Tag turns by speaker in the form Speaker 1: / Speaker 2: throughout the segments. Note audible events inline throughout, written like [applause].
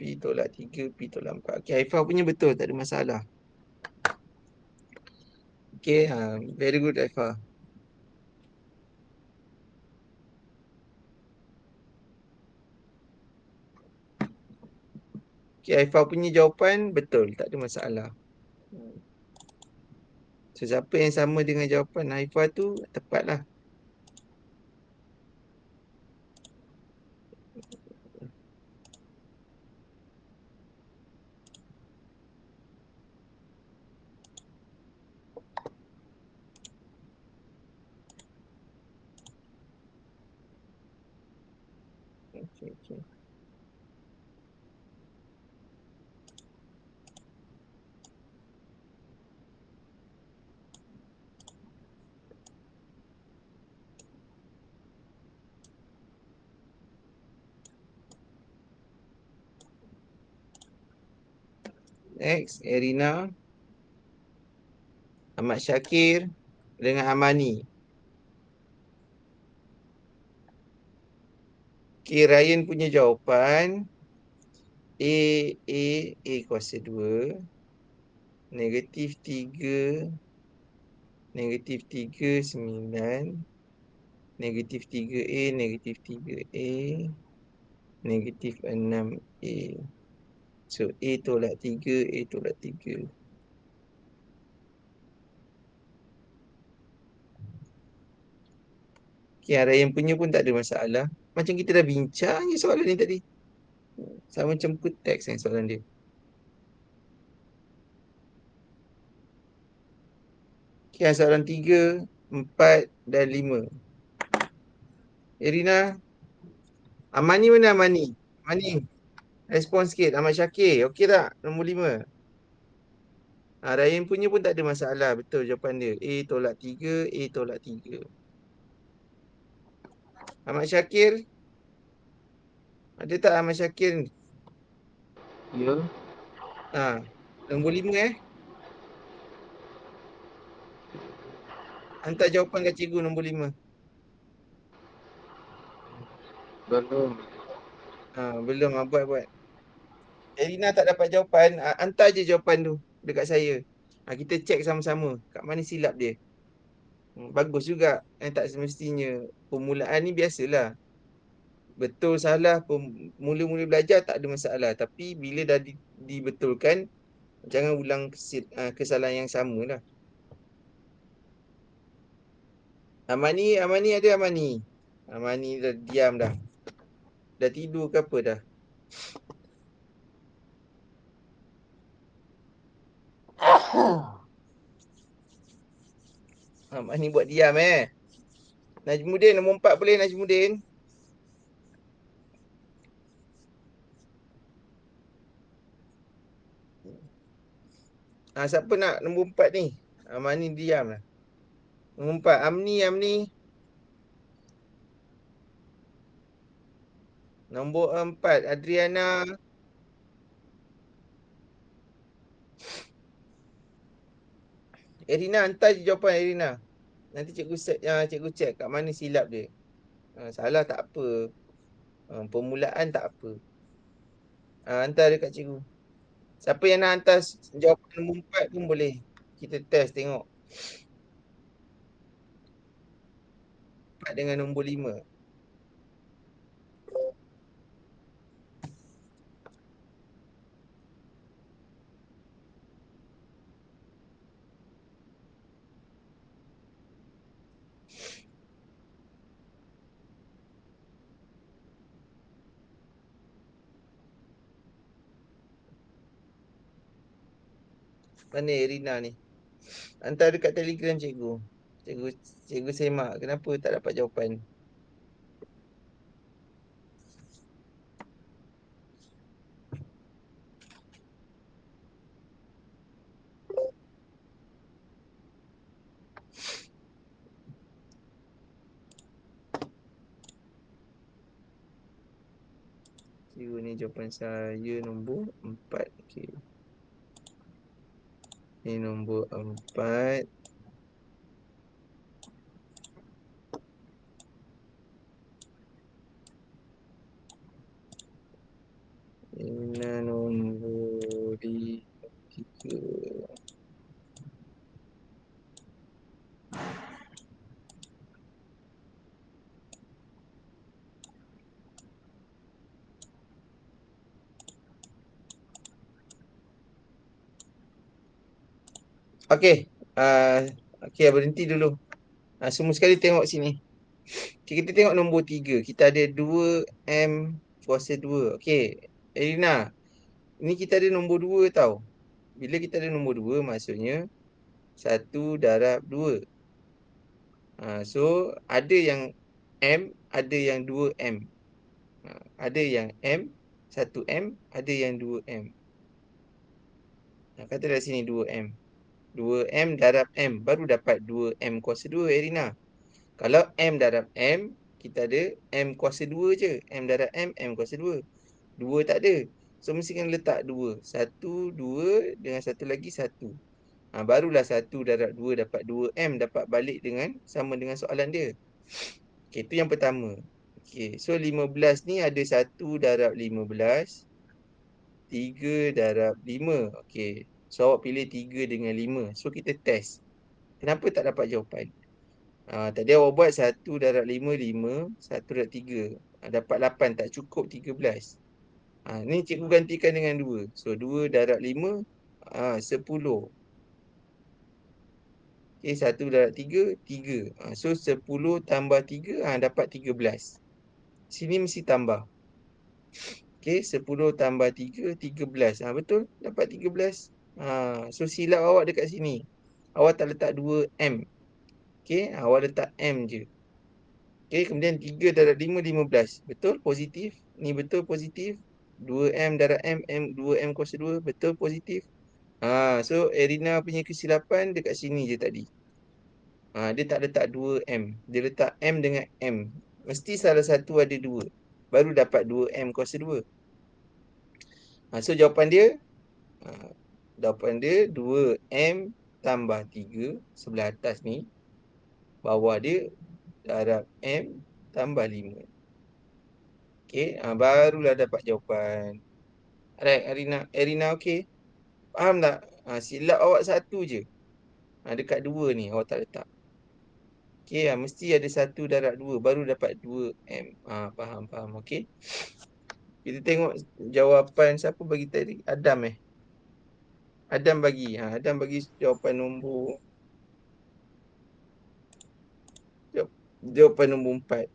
Speaker 1: P tolak 3, P tolak 4. Okay, Haifah punya betul. Tak ada masalah. Okay, ha, very good Haifah. Okay, Haifah punya jawapan betul. Tak ada masalah. So, siapa yang sama dengan jawapan Haifah tu, tepatlah. Okay, okay. Next, Erina. Ahmad Syakir dengan Amani. Okay, Ryan punya jawapan. A, A, A kuasa 2. Negatif 3. Negatif 3, 9. Negatif 3A, negatif 3A. Negatif 6A. So A tolak 3, A tolak 3. Okay, arah yang punya pun tak ada masalah. Macam kita dah bincang je soalan ni tadi. Sama macam put text yang soalan dia. Okay, soalan 3, 4 dan 5. Irina. Amani mana Amani? Amani. Respon sikit. Ahmad Syakir. Okey tak? Nombor lima. Ha, Ryan punya pun tak ada masalah. Betul jawapan dia. A tolak tiga. A tolak tiga. Ahmad Syakir. Ada tak Ahmad Syakir?
Speaker 2: Ya.
Speaker 1: Ha, nombor lima eh. Hantar jawapan kat cikgu nombor lima.
Speaker 2: Belum.
Speaker 1: Ha, belum. Ha, buat, buat. Elina tak dapat jawapan, uh, hantar je jawapan tu dekat saya. Uh, kita check sama-sama kat mana silap dia. Hmm, bagus juga. Eh, tak semestinya. Permulaan ni biasalah. Betul salah mula-mula belajar tak ada masalah. Tapi bila dah di, dibetulkan, jangan ulang kesil, uh, kesalahan yang sama lah. Amani, Amani ada Amani. Amani dah diam dah. Dah tidur ke apa dah? [coughs] Mak ni buat diam eh. Najmudin nombor empat boleh Najmudin. Ha, siapa nak nombor empat ni? Aman ni diam lah. Nombor empat. Amni, Amni. Nombor empat. Adriana. Erina hantar je jawapan Erina. Nanti cikgu set, uh, cikgu check kat mana silap dia. Uh, salah tak apa. Uh, permulaan tak apa. Uh, hantar dekat cikgu. Siapa yang nak hantar jawapan nombor empat pun boleh. Kita test tengok. Empat dengan nombor lima. Mana Irina ni? Hantar dekat telegram cikgu. Cikgu, cikgu semak. Kenapa tak dapat jawapan? Cikgu ni jawapan saya nombor empat. Okay. Ini nombor empat. Ina Okey. Uh, Okey, berhenti dulu. Uh, semua sekali tengok sini. Okay, kita tengok nombor tiga. Kita ada 2M kuasa 2. Okey. Elina. Ni kita ada nombor 2 tau. Bila kita ada nombor 2, maksudnya 1 darab 2. Ha, so, ada yang M, ada yang 2M. Ha, ada yang M, 1M, ada yang 2M. Ha, kata dari sini 2M. 2M darab M. Baru dapat 2M kuasa 2, Erina. Kalau M darab M, kita ada M kuasa 2 je. M darab M, M kuasa 2. 2 tak ada. So, mesti kena letak 2. 1, 2 dengan satu lagi 1. Ha, barulah 1 darab 2 dapat 2M. Dapat balik dengan sama dengan soalan dia. Okay, itu yang pertama. Okay, so 15 ni ada 1 darab 15. 3 darab 5. Okay, so awak pilih 3 dengan 5. So, kita test. Kenapa tak dapat jawapan? Ha, tadi awak buat 1 darab 5, 5. 1 darab 3. Ha, dapat 8, tak cukup 13. Ha, ni cikgu gantikan dengan 2. So, 2 darab 5, ha, 10. Okay, 1 darab 3, 3. Ha, so, 10 tambah 3, ha, dapat 13. Sini mesti tambah. Okay, 10 tambah 3, 13. Ha, betul? Dapat 13. Ha, so, silap awak dekat sini. Awak tak letak 2M. Okey, awak letak M je. Okey, kemudian 3 darab 5, 15. Betul? Positif. Ni betul positif. 2M darab M, M 2M kuasa 2. Betul positif. Ha, so Erina punya kesilapan dekat sini je tadi. Ha, dia tak letak 2M. Dia letak M dengan M. Mesti salah satu ada 2. Baru dapat 2M kuasa 2. Ha, so jawapan dia, ha, jawapan dia 2M tambah 3 sebelah atas ni bawah dia darab M tambah 5. Okey, ha, barulah dapat jawapan. Alright, Arina, Erina okey. Faham tak? Ha, silap awak satu je. Ha, dekat dua ni awak tak letak. Okey, ha, mesti ada satu darab dua baru dapat 2M. Ha, faham, faham. Okey. Kita tengok jawapan siapa bagi tadi? Adam eh. Adam bagi. Ha, Adam bagi jawapan nombor Jawapan nombor empat.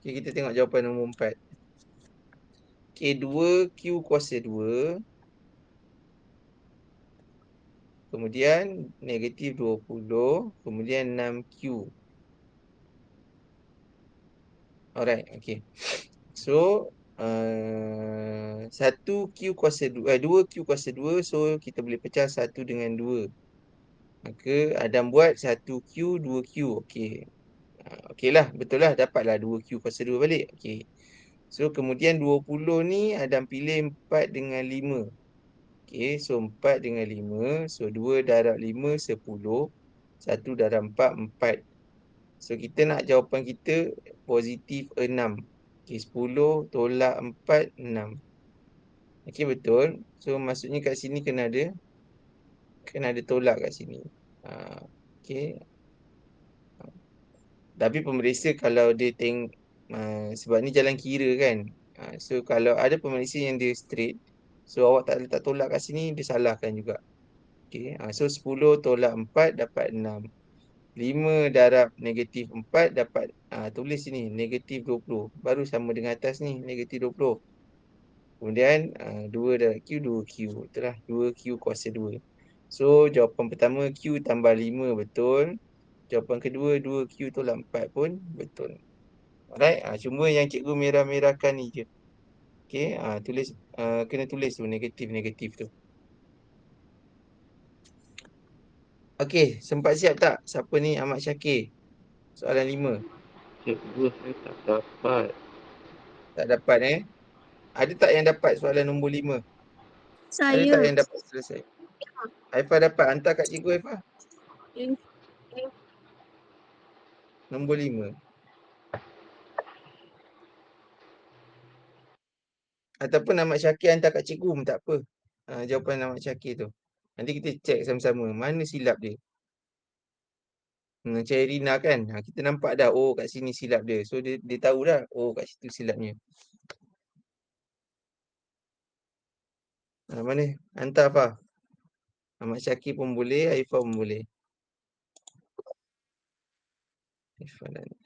Speaker 1: Okay, kita tengok jawapan nombor empat. Okay, 2Q kuasa 2. Kemudian negatif 20. Kemudian 6Q. Alright, okay. So, Uh, satu Q kuasa 2 eh, 2Q kuasa 2 so kita boleh pecah satu dengan 2 maka Adam buat 1Q 2Q okey. Uh, okey lah. Betul lah. Dapatlah 2Q kuasa 2 balik. Okey. So kemudian 20 ni Adam pilih 4 dengan 5 okey. So 4 dengan 5 so 2 darab 5 10 1 darab 4 4 so kita nak jawapan kita positif 6 Okey, 10 tolak 4, 6. Okey, betul. So, maksudnya kat sini kena ada kena ada tolak kat sini. Ha, okey. Tapi pemeriksa kalau dia tengok uh, sebab ni jalan kira kan. Uh, so, kalau ada pemeriksa yang dia straight, so awak tak letak tolak kat sini, dia salahkan juga. Okey. Uh, so, 10 tolak 4 dapat 6. 5 darab negatif 4 dapat ha, tulis sini negatif 20. Baru sama dengan atas ni negatif 20. Kemudian ha, 2 darab Q 2Q. Itulah 2Q kuasa 2. So jawapan pertama Q tambah 5 betul. Jawapan kedua 2Q tolak 4 pun betul. Alright. Ha, cuma yang cikgu merah-merahkan ni je. Okay. Ha, tulis, uh, kena tulis tu negatif-negatif tu. Okey, sempat siap tak? Siapa ni Ahmad Syakir? Soalan lima.
Speaker 2: Cikgu saya tak dapat.
Speaker 1: Tak dapat eh? Ada tak yang dapat soalan nombor lima?
Speaker 3: Saya.
Speaker 1: Ada tak yang dapat selesai? Haifah dapat. Hantar kat cikgu Haifah. Nombor lima. Ataupun Ahmad Syakir hantar kat cikgu pun tak apa. Ha, jawapan Ahmad Syakir tu. Nanti kita cek sama-sama mana silap dia. Hmm, Encik Irina kan, ha, kita nampak dah, oh kat sini silap dia. So dia, dia tahu dah, oh kat situ silapnya. Ha, mana? Hantar apa? Ahmad Syakir pun boleh, Haifah pun boleh. Haifah dan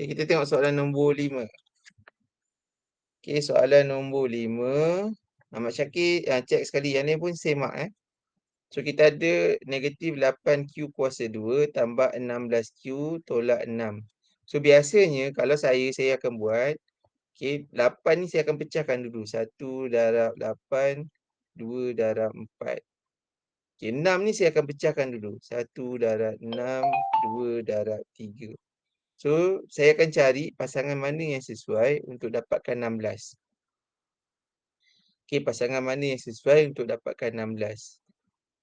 Speaker 1: Okay, kita tengok soalan nombor lima. Okay, soalan nombor lima. Ahmad Syakir, uh, cek sekali. Yang ni pun same mark eh. So, kita ada negatif 8Q kuasa 2 tambah 16Q tolak 6. So, biasanya kalau saya, saya akan buat. Okay, 8 ni saya akan pecahkan dulu. 1 darab 8, 2 darab 4. Okay, 6 ni saya akan pecahkan dulu. 1 darab 6, 2 darab 3. So, saya akan cari pasangan mana yang sesuai untuk dapatkan 16. Okey, pasangan mana yang sesuai untuk dapatkan 16.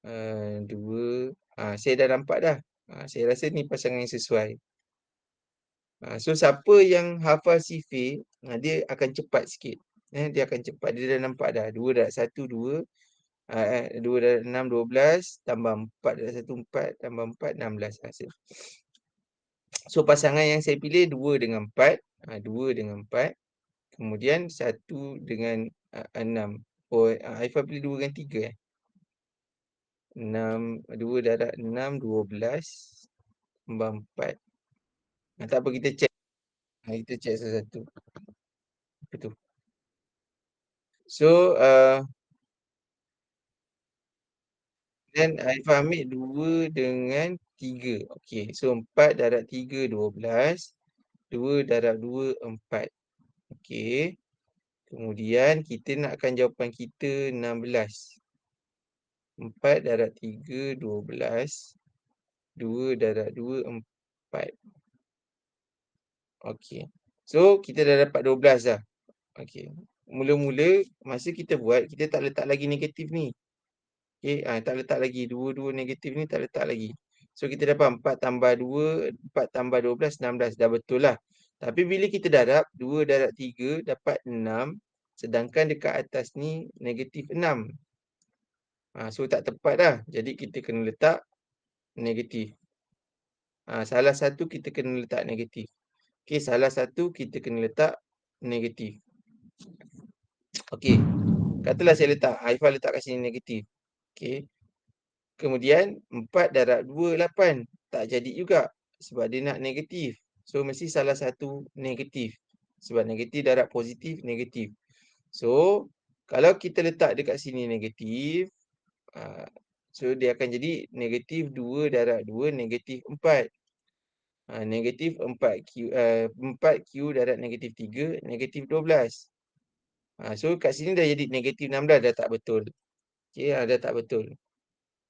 Speaker 1: Uh, dua. Uh, saya dah nampak dah. Uh, saya rasa ni pasangan yang sesuai. Uh, so, siapa yang hafal sifir, uh, dia akan cepat sikit. Eh, dia akan cepat. Dia dah nampak dah. Dua darab satu, dua. Eh, dua darab enam, dua belas. Tambah empat darab satu, empat. Tambah empat, enam belas. So, pasangan yang saya pilih dua dengan empat. Uh, dua dengan empat. Kemudian, satu dengan uh, enam. Oh, uh, Haifah pilih dua dengan tiga eh. 6, 2 darab 6, 12 tambah 4. Nah, tak apa, kita cek. Nah, kita cek satu-satu. Apa tu? So, uh, dan Aifah ambil 2 dengan 3. Okey, so 4 darab 3, 12. 2 darab 2, 4. Okey. Kemudian, kita nakkan jawapan kita 16. 4 darab 3, 12. 2 darab 2, 4. Okey. So, kita dah dapat 12 dah. Okey. Mula-mula, masa kita buat, kita tak letak lagi negatif ni. Okey, ha, tak letak lagi. 2-2 negatif ni tak letak lagi. So, kita dapat 4 tambah 2, 4 tambah 12, 16. Dah betul lah. Tapi bila kita darab, 2 darab 3 dapat 6. Sedangkan dekat atas ni, negatif 6. Ha, so tak tepat dah. Jadi kita kena letak negatif. Ha, salah satu kita kena letak negatif. Okey, salah satu kita kena letak negatif. Okey. Katalah saya letak, Haifah letak kat sini negatif. Okey. Kemudian 4 darab 2, 8. Tak jadi juga. Sebab dia nak negatif. So mesti salah satu negatif. Sebab negatif darab positif, negatif. So, kalau kita letak dekat sini negatif, Ah, so dia akan jadi negatif 2 darab 2 negatif 4. Uh, ah, negatif 4Q, uh, 4Q darab negatif 3 negatif 12. Uh, so kat sini dah jadi negatif 16 dah tak betul. Okay, uh, dah tak betul.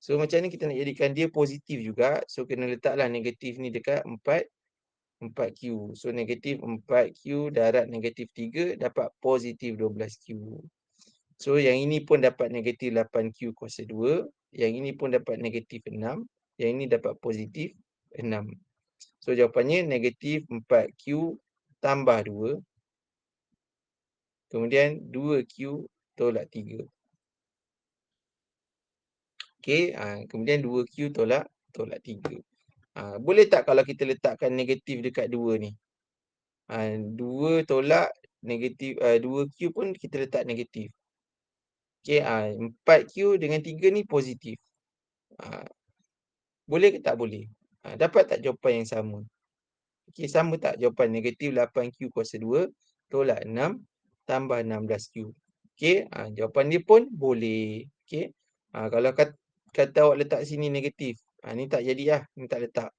Speaker 1: So macam ni kita nak jadikan dia positif juga. So kena letaklah negatif ni dekat 4. 4Q. So negatif 4Q darab negatif 3 dapat positif 12Q. So yang ini pun dapat negatif 8Q kuasa 2. Yang ini pun dapat negatif 6. Yang ini dapat positif 6. So jawapannya negatif 4Q tambah 2. Kemudian 2Q tolak 3. Okey, ha, kemudian 2Q tolak tolak 3. Ha, boleh tak kalau kita letakkan negatif dekat 2 ni? Ha, 2 tolak negatif, uh, 2Q pun kita letak negatif. Okay, uh, 4Q dengan 3 ni positif. Uh, boleh ke tak boleh? Uh, dapat tak jawapan yang sama? Okay, sama tak jawapan negatif 8Q kuasa 2 tolak 6 tambah 16Q. Okay, uh, jawapan dia pun boleh. Okay, uh, kalau kat, kata awak letak sini negatif. Uh, ni tak jadi lah. Ni tak letak.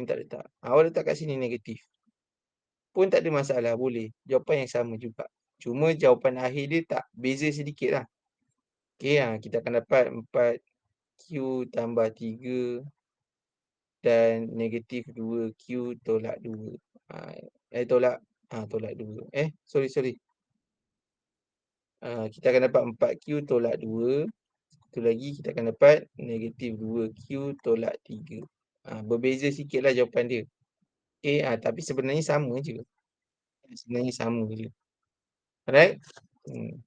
Speaker 1: Ni tak letak. Uh, awak letak kat sini negatif. Pun tak ada masalah. Boleh. Jawapan yang sama juga. Cuma jawapan akhir dia tak beza sedikit lah. Okey, ha, kita akan dapat 4Q tambah 3 dan negatif 2Q tolak 2. Ha, eh, tolak ha, tolak 2. Eh, sorry, sorry. Ha, kita akan dapat 4Q tolak 2. Satu lagi, kita akan dapat negatif 2Q tolak 3. Ha, berbeza sikit lah jawapan dia. Okey, ha, tapi sebenarnya sama je. Sebenarnya sama je. Alright? Hmm.